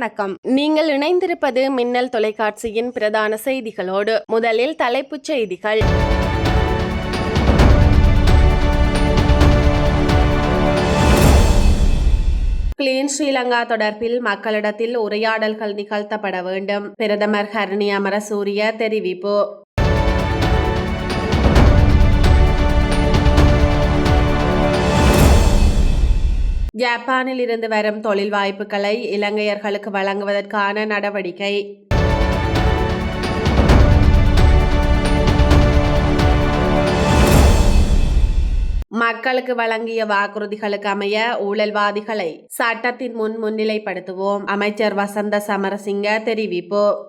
வணக்கம். நீங்கள் இணைந்திருப்பது மின்னல் தொலைக்காட்சியின் பிரதான செய்திகளோடு முதலில் தலைப்புச் செய்திகள். கிளீன் ஸ்ரீலங்கா தொடர்பில் மக்களிடத்தில் உரையாடல்கள் நிகழ்த்தப்பட வேண்டும். பிரதமர் ஹரணி அமரசூரிய தெரிவிப்பு. ஜப்பானில் இருந்து வரும் தொழில் வாய்ப்புகளை இலங்கையர்களுக்கு வழங்குவதற்கான நடவடிக்கை. மக்களுக்கு வழங்கிய வாக்குறுதிகளுக்கு அமைய ஊழல்வாதிகளை சட்டத்தின் முன் முன்னிலைப்படுத்துவோம். அமைச்சர் வசந்த சமரசிங்க தெரிவிப்பு.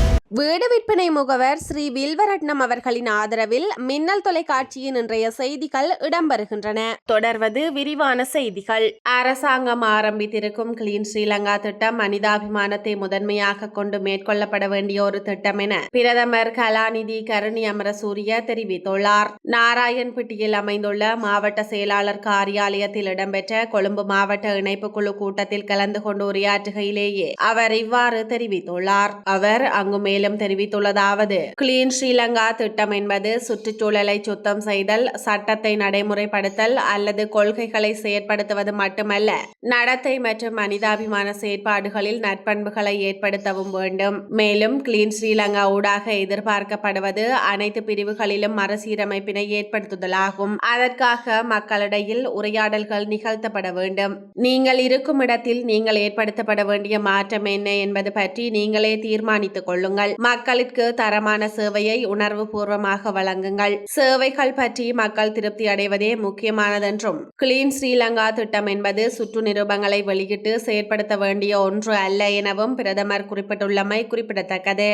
வீடு விற்பனை முகவர் ஸ்ரீ வில்வரட்னம் அவர்களின் ஆதரவில் மின்னல் தொலைக்காட்சியின் இன்றைய செய்திகள் இடம்பெறுகின்றன. தொடர்வது விரிவான செய்திகள். அரசாங்கம் ஆரம்பித்திருக்கும் கிளீன் ஸ்ரீலங்கா திட்டம் மனிதாபிமானத்தை முதன்மையாக கொண்டு மேற்கொள்ளப்பட வேண்டிய ஒரு திட்டம் என பிரதமர் கலாநிதி கருணி அமரசூரிய தெரிவித்துள்ளார். நாராயண்பட்டியில் அமைந்துள்ள மாவட்ட செயலாளர் காரியாலயத்தில் இடம்பெற்ற கொழும்பு மாவட்ட இணைப்பு குழு கூட்டத்தில் கலந்து கொண்டு உரையாற்றுகையிலேயே அவர் இவ்வாறு தெரிவித்துள்ளார். அவர் அங்கு மேல் மேலும் தெரிவித்துள்ளதாவது கிளீன் ஸ்ரீலங்கா திட்டம் என்பது சுற்றுச்சூழலை சுத்தம் செய்தல் சட்டத்தை நடைமுறைப்படுத்தல் அல்லது கொள்கைகளை செயற்படுத்துவது மட்டுமல்ல நடத்தை மற்றும் மனிதாபிமான செயற்பாடுகளில் நற்பண்புகளை ஏற்படுத்தவும் வேண்டும். மேலும் கிளீன் ஸ்ரீலங்கா ஊடாக எதிர்பார்க்கப்படுவது அனைத்து பிரிவுகளிலும் மறுசீரமைப்பினை ஏற்படுத்துதலாகும். அதற்காக மக்களிடையில் உரையாடல்கள் நிகழ்த்தப்பட வேண்டும். நீங்கள் இருக்கும் இடத்தில் நீங்கள் ஏற்படுத்தப்பட வேண்டிய மாற்றம் என்ன என்பது பற்றி நீங்களே தீர்மானித்துக் கொள்ளுங்கள். மக்களுக்கு தரமான சேவையை உணர்வு பூர்வமாக வழங்குங்கள். சேவைகள் பற்றி மக்கள் திருப்தி அடைவதே முக்கியமானதென்றும் கிளீன் ஸ்ரீலங்கா திட்டம் என்பது சுற்று நிருபங்களை வெளியிட்டு செயற்படுத்த வேண்டிய ஒன்று அல்ல எனவும் பிரதமர் குறிப்பிட்டுள்ளமை குறிப்பிடத்தக்கது.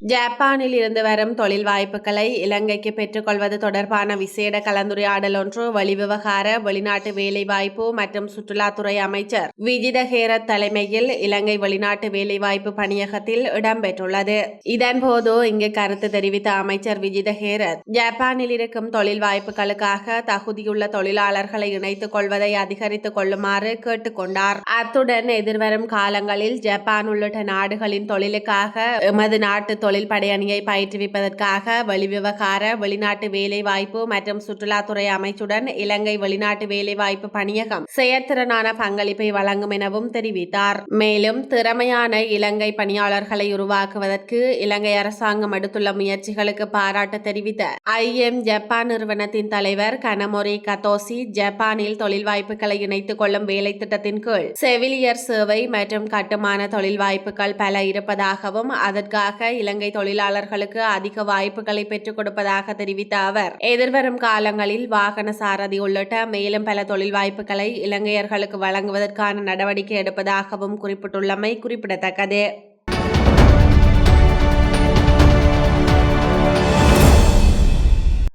ஜப்பானில் இருந்து வரும் தொழில் வாய்ப்புகளை இலங்கைக்கு பெற்றுக்கொள்வது தொடர்பான விசேட கலந்துரையாடல் ஒன்று வெளிவிவகார வெளிநாட்டு வேலைவாய்ப்பு மற்றும் சுற்றுலாத்துறை அமைச்சர் விஜித ஹேரத் தலைமையில் இலங்கை வெளிநாட்டு வேலைவாய்ப்பு பணியகத்தில் இடம்பெற்றுள்ளது. இதன்போது இங்கு கருத்து தெரிவித்த அமைச்சர் விஜித ஹேரத் ஜப்பானில் இருக்கும் தொழில் வாய்ப்புகளுக்காக தகுதியுள்ள தொழிலாளர்களை இணைத்துக் கொள்வதை அதிகரித்துக் கொள்ளுமாறு கேட்டுக்கொண்டார். அத்துடன் எதிர்வரும் காலங்களில் ஜப்பான் உள்ளிட்ட நாடுகளின் தொழிலுக்காக எமது நாட்டு தொழில் படையணியை பயிற்றுவிப்பதற்காக வெளிவிவகார வெளிநாட்டு வேலைவாய்ப்பு மற்றும் சுற்றுலாத்துறை அமைச்சுடன் இலங்கை வெளிநாட்டு வேலைவாய்ப்பு பணியகம் செயற்திறனான பங்களிப்பை வழங்கும் எனவும் தெரிவித்தார். மேலும் திறமையான இலங்கை பணியாளர்களை உருவாக்குவதற்கு இலங்கை அரசாங்கம் எடுத்துள்ள முயற்சிகளுக்கு பாராட்டு தெரிவித்த ஐஎம் ஜப்பான் நிறுவனத்தின் தலைவர் கனமொரி கத்தோசி ஜப்பானில் தொழில் வாய்ப்புகளை இணைத்துக் கொள்ளும் வேலை திட்டத்தின் கீழ் செவிலியர் சேவை மற்றும் கட்டுமான தொழில் வாய்ப்புகள் பல இருப்பதாகவும் அதற்காக இலங்கை இலங்கை தொழிலாளர்களுக்கு அதிக வாய்ப்புகளை பெற்றுக் கொடுப்பதாக தெரிவித்த அவர் எதிர்வரும் காலங்களில் வாகன சாரதி உள்ளிட்ட மேலும் பல தொழில் வாய்ப்புகளை இலங்கையர்களுக்கு வழங்குவதற்கான நடவடிக்கை எடுப்பதாகவும் குறிப்பிட்டுள்ளமை குறிப்பிடத்தக்கது.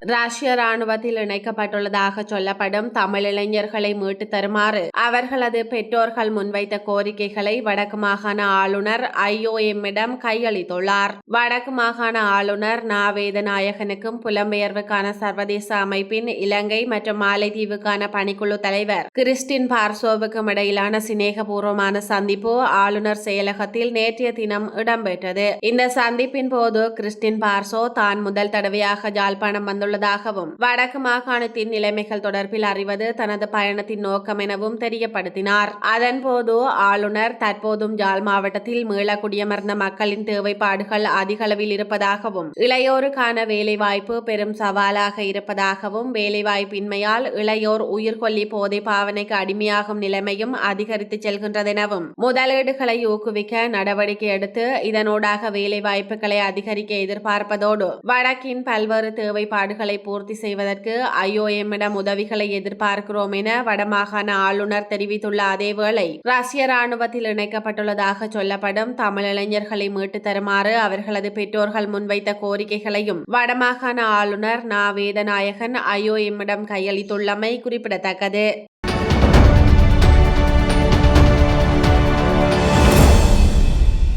ரஷ்ய ராணுவத்தில் இணைக்கப்பட்டுள்ளதாக சொல்லப்படும் தமிழ் இளைஞர்களை மீட்டு தருமாறு அவர்களது பெற்றோர்கள் முன்வைத்த கோரிக்கைகளை வடக்கு மாகாண ஆளுநர் ஐஓஎம்மிடம் கையளித்துள்ளார். வடக்கு மாகாண ஆளுநர் நாவேத நாயகனுக்கும் புலம்பெயர்வுக்கான சர்வதேச அமைப்பின் இலங்கை மற்றும் மாலைதீவுக்கான பணிக்குழு தலைவர் கிறிஸ்டின் பார்சோவுக்கும் இடையிலான சிநேகபூர்வமான சந்திப்பு ஆளுநர் செயலகத்தில் நேற்றைய தினம் இடம்பெற்றது. இந்த சந்திப்பின் போது கிறிஸ்டின் பார்சோ தான் முதல் தடவையாக ஜாழ்ப்பாணம் வந்துள்ள உள்ளதாகவும் வடக்கு மாகாணத்தின் நிலைமைகள் தொடர்பில் அறிவது தனது பயணத்தின் நோக்கம் எனவும் தெரியப்படுத்தினார். அதன்போது ஆளுநர் தற்போதும் ஜால் மாவட்டத்தில் மீள குடியமர்ந்த மக்களின் தேவைப்பாடுகள் அதிக அளவில் இருப்பதாகவும் இளையோருக்கான வேலைவாய்ப்பு பெரும் சவாலாக இருப்பதாகவும் வேலைவாய்ப்பின்மையால் இளையோர் உயிர்கொல்லி போதை பாவனைக்கு அடிமையாகும் நிலைமையும் அதிகரித்து செல்கின்றதெனவும் முதலீடுகளை ஊக்குவிக்க நடவடிக்கை எடுத்து இதனூடாக வேலை வாய்ப்புகளை அதிகரிக்க எதிர்பார்ப்பதோடு வடக்கின் பல்வேறு தேவைப்பாடுகள் தேவைகளை பூர்த்தி செய்வதற்கு ஐஓஎம்மிடம் உதவிகளை எதிர்பார்க்கிறோம் என வடமாகாண ஆளுநர் தெரிவித்துள்ள அதேவேளை ரஷ்ய ராணுவத்தில் இணைக்கப்பட்டுள்ளதாக சொல்லப்படும் தமிழ் இளைஞர்களை மீட்டு தருமாறு அவர்களது பெற்றோர்கள் முன்வைத்த கோரிக்கைகளையும் வடமாகாண ஆளுநர் நா. வேதநாயகன் ஐஓஎம்மிடம் கையளித்துள்ளமை குறிப்பிடத்தக்கது.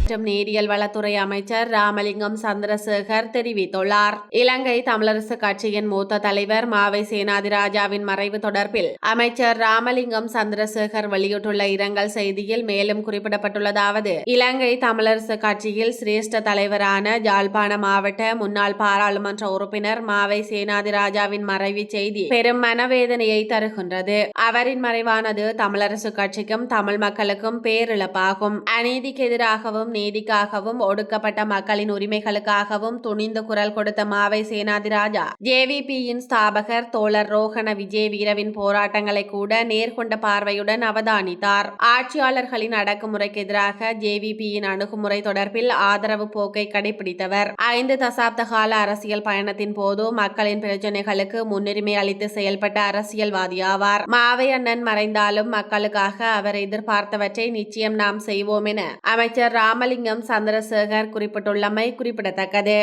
மற்றும் நீரியல் வளத்துறை அமைச்சர் ராமலிங்கம் சந்திரசேகர் தெரிவித்துள்ளார். இலங்கை தமிழரசு கட்சியின் மூத்த தலைவர் மாவை சேனாதிராஜாவின் மறைவு தொடர்பில் அமைச்சர் ராமலிங்கம் சந்திரசேகர் வெளியிட்டுள்ள இரங்கல் செய்தியில் மேலும் குறிப்பிடப்பட்டுள்ளதாவது இலங்கை தமிழரசு கட்சியில் சிரேஷ்ட தலைவரான ஜாழ்ப்பாண மாவட்ட முன்னாள் பாராளுமன்ற உறுப்பினர் மாவை சேனாதிராஜாவின் மறைவு செய்தி பெரும் மனவேதனையை தருகின்றது. அவரின் மறைவானது தமிழரசு கட்சிக்கும் தமிழ் மக்களுக்கும் பேரிழப்பாகும். அநீதிக்கு எதிராகவும் நீதிக்காகவும் ஒடுக்கப்பட்ட மக்களின் உரிமைகளுக்காகவும் துணிந்து குரல் கொடுத்த மாவை சேனாதிராஜா ஜேவிபியின் ஸ்தாபகர் தோழர் ரோஹண விஜய் வீரவின் போராட்டங்களை கூட நேர்கொண்ட பார்வையுடன் அவதானித்தார். ஆட்சியாளர்களின் அடக்குமுறைக்கு எதிராக ஜேவிபியின் அணுகுமுறை தொடர்பில் ஆதரவு போக்கை கடைபிடித்தவர். ஐந்து தசாப்த கால அரசியல் பயணத்தின் போது மக்களின் பிரச்சனைகளுக்கு முன்னுரிமை அளித்து செயல்பட்ட அரசியல்வாதியாவார். மாவை அண்ணன் மறைந்தாலும் மக்களுக்காக அவர் எதிர்பார்த்தவற்றை நிச்சயம் நாம் செய்வோம் என அமைச்சர் ராமலிங்கம் சந்திரசேகர் குறிப்பிட்டுள்ளமை குறிப்பிடத்தக்கது.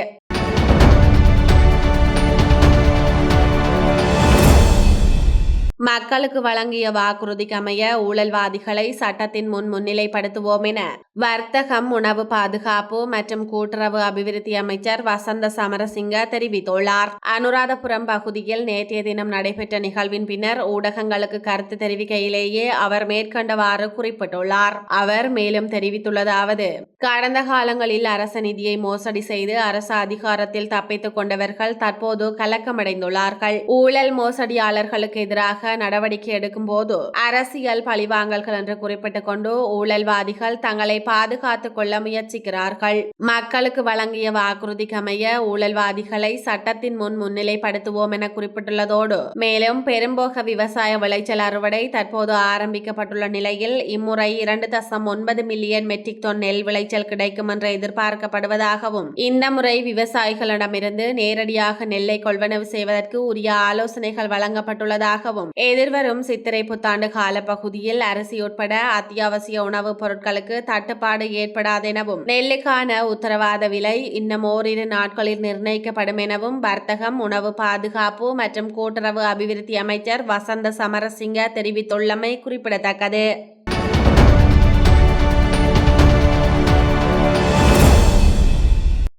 மக்களுக்கு வழங்கிய வாக்குறுதிக்கு அமைய ஊழல்வாதிகளை சட்டத்தின் முன் முன்னிலைப்படுத்துவோம் என வர்த்தகம் உணவு பாதுகாப்பு மற்றும் கூட்டுறவு அபிவிருத்தி அமைச்சர் வசந்த சமரசிங்க தெரிவித்துள்ளார். அனுராதபுரம் பகுதியில் நேற்றைய தினம் நடைபெற்ற நிகழ்வின் பின்னர் ஊடகங்களுக்கு கருத்து தெரிவிக்கையிலேயே அவர் மேற்கண்டவாறு குறிப்பிட்டுள்ளார். அவர் மேலும் தெரிவித்துள்ளதாவது கடந்த காலங்களில் அரச நிதியை மோசடி செய்து அரசு அதிகாரத்தில் தப்பித்துக் கொண்டவர்கள் தற்போது கலக்கமடைந்துள்ளார்கள். ஊழல் மோசடியாளர்களுக்கு எதிராக நடவடிக்கை எடுக்கும் போது அரசியல் பழிவாங்கல்கள் என்று குறிப்பிட்டுக் கொண்டு ஊழல்வாதிகள் தங்களை பாதுகாத்துக் கொள்ள முயற்சிக்கிறார்கள். மக்களுக்கு வழங்கிய வாக்குறுதிக்கு அமைய ஊழல்வாதிகளை சட்டத்தின் முன் முன்னிலைப்படுத்துவோம் என குறிப்பிட்டுள்ளதோடு மேலும் பெரும்போக விவசாய விளைச்சல் அறுவடை தற்போது ஆரம்பிக்கப்பட்டுள்ள நிலையில் இம்முறை இரண்டு தசம் ஒன்பது மில்லியன் மெட்ரிக் டன் நெல் விளைச்சல் கிடைக்கும் என்று எதிர்பார்க்கப்படுவதாகவும் இந்த முறை விவசாயிகளிடமிருந்து நேரடியாக நெல்லை கொள்வனவு செய்வதற்கு உரிய ஆலோசனைகள் வழங்கப்பட்டுள்ளதாகவும் எதிர்வரும் சித்திரை புத்தாண்டு காலப்பகுதியில் அரிசி உட்பட அத்தியாவசிய உணவுப் பொருட்களுக்கு தட்டுப்பாடு ஏற்படாதெனவும் நெல்லுக்கான உத்தரவாத விலை இன்னும் ஓரிரு நாட்களில் நிர்ணயிக்கப்படும் எனவும் வர்த்தகம் உணவு பாதுகாப்பு மற்றும் கூட்டுறவு அபிவிருத்தி அமைச்சர் வசந்த சமரசிங்க தெரிவித்துள்ளமை குறிப்பிடத்தக்கது.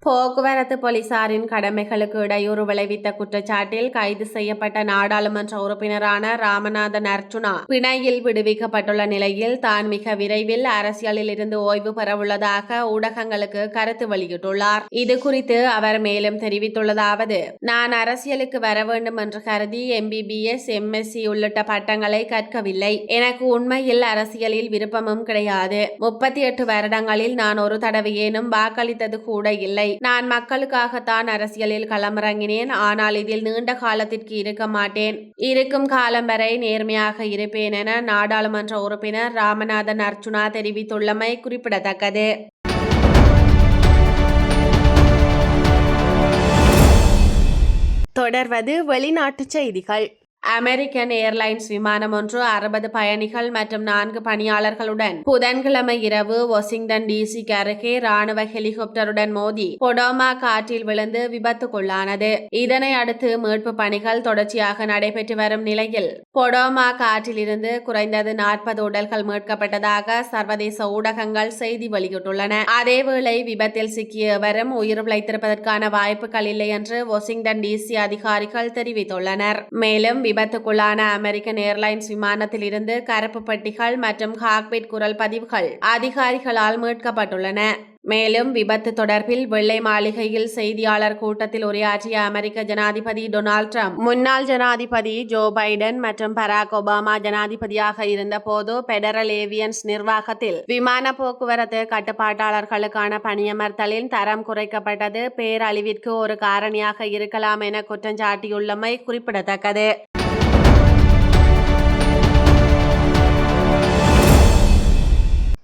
போக்குவரத்து போலீசாரின் கடமைகளுக்கு இடையூறு விளைவித்த குற்றச்சாட்டில் கைது செய்யப்பட்ட நாடாளுமன்ற உறுப்பினரான ராமநாதன் அர்ச்சுனா பிணையில் விடுவிக்கப்பட்டுள்ள நிலையில் தான் மிக விரைவில் அரசியலில் இருந்து ஓய்வு பெறவுள்ளதாக ஊடகங்களுக்கு கருத்து வெளியிட்டுள்ளார். இது குறித்து அவர் மேலும் தெரிவித்துள்ளதாவது நான் அரசியலுக்கு வர வேண்டும் என்று கருதி எம்பிபிஎஸ் எம்எஸ்சி உள்ளிட்ட பட்டங்களை கற்கவில்லை. எனக்கு உண்மையில் அரசியலில் விருப்பமும் கிடையாது. முப்பத்தி எட்டு வருடங்களில் நான் ஒரு தடவையேனும் வாக்களித்தது கூட இல்லை. நான் மக்களுக்காகத்தான் அரசியலில் களமிறங்கினேன். ஆனால் இதில் நீண்ட காலத்திற்கு இருக்க மாட்டேன். இருக்கும் காலம் வரை நேர்மையாக இருப்பேன் என நாடாளுமன்ற உறுப்பினர் ராமநாதன் அர்ச்சுனா தெரிவித்துள்ளமை குறிப்பிடத்தக்கது. தொடர்வது வெளிநாட்டுச் செய்திகள். அமெரிக்கன் ஏர்லைன்ஸ் விமானம் ஒன்று அறுபது பயணிகள் மற்றும் நான்கு பணியாளர்களுடன் புதன்கிழமை இரவு வாஷிங்டன் டிசிக்கு அருகே ராணுவ ஹெலிகாப்டருடன் மோதி பொடோமா காற்றில் விழுந்து விபத்துக்குள்ளானது. இதனை அடுத்து மீட்பு பணிகள் தொடர்ச்சியாக நடைபெற்று வரும் நிலையில் பொடோமா காற்றில் இருந்து குறைந்தது நாற்பது உடல்கள் மீட்கப்பட்டதாக சர்வதேச ஊடகங்கள் செய்தி வெளியிட்டுள்ளன. அதேவேளை விபத்தில் சிக்கிய எவரும் உயிர் பிழைத்திருப்பதற்கான வாய்ப்புகள் இல்லை என்று வாஷிங்டன் டிசி அதிகாரிகள் தெரிவித்துள்ளனர். மேலும் விபத்துக்குள்ளான அமெரிக்கன் ஏர்லைன்ஸ் விமானத்தில் இருந்து கருப்பு பெட்டிகள் மற்றும் ஹாக்பிட் குரல் பதிவுகள் அதிகாரிகளால் மீட்கப்பட்டுள்ளன. மேலும் விபத்து தொடர்பில் வெள்ளை மாளிகையில் செய்தியாளர் கூட்டத்தில் உரையாற்றிய அமெரிக்க ஜனாதிபதி டொனால்ட் ட்ரம்ப் முன்னாள் ஜனாதிபதி ஜோ பைடன் மற்றும் பராக் ஒபாமா ஜனாதிபதியாக இருந்தபோது பெடரல் ஏவியன்ஸ் நிர்வாகத்தில் விமான போக்குவரத்து கட்டுப்பாட்டாளர்களுக்கான பணியமர்த்தலின் தரம் குறைக்கப்பட்டது. பேரழிவிற்கு ஒரு காரணியாக இருக்கலாம் என குற்றஞ்சாட்டியுள்ளமை குறிப்பிடத்தக்கது.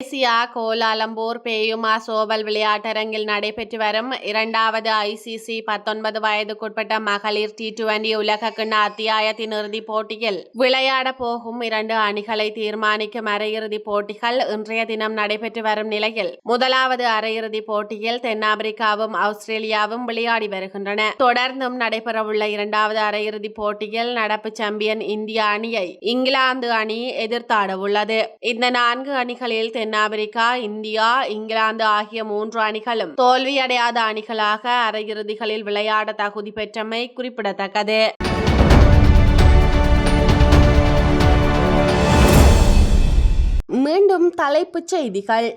மலேசியா கோலாலம்பூர் பேயுமா சோபல் விளையாட்டரங்கில் நடைபெற்று வரும் இரண்டாவது ஐசிசி பத்தொன்பது வயதுக்குட்பட்ட மகளிர் டி டுவெண்டி உலகக்கிண்ண அத்தியாயத்தின் இறுதிப் போட்டியில் விளையாட போகும் இரண்டு அணிகளை தீர்மானிக்கும் அரையிறுதிப் போட்டிகள் இன்றைய தினம் நடைபெற்று வரும் நிலையில் முதலாவது அரையிறுதிப் போட்டியில் தென்னாப்பிரிக்காவும் ஆஸ்திரேலியாவும் விளையாடி வருகின்றன தொடர்ந்தும் நடைபெறவுள்ள இரண்டாவது அரையிறுதிப் போட்டியில் நடப்பு சாம்பியன் இந்திய அணியை இங்கிலாந்து அணி எதிர்த்தாட உள்ளது இந்த நான்கு அணிகளில் தென்னாப்பிரிக்கா இந்தியா இங்கிலாந்து ஆகிய மூன்று அணிகளும் தோல்வியடையாத அணிகளாக அரையிறுதிகளில் விளையாட தகுதி பெற்றமை குறிப்பிடத்தக்கது. மீண்டும் தலைப்புச் செய்திகள்.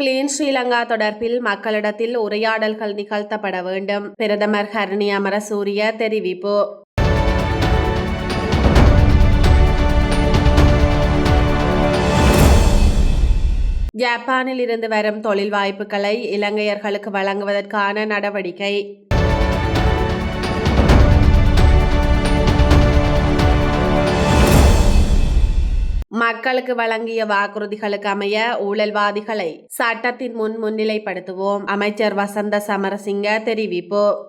கிளீன் ஸ்ரீலங்கா தொடர்பில் மக்களிடத்தில் உரையாடல்கள் நிகழ்த்தப்பட வேண்டும். பிரதமர் ஹரணி அமரசூரிய தெரிவிப்பு. ஜப்பானில் இருந்து வரும் தொழில் வாய்ப்புகளை இலங்கையர்களுக்கு வழங்குவதற்கான நடவடிக்கை. மக்களுக்கு வழங்கிய வாக்குறுதிகளுக்கு அமைய ஊழல்வாதிகளை சட்டத்தின் முன் முன்னிலைப்படுத்துவோம். அமைச்சர் வசந்த சமரசிங்க தெரிவிப்பு.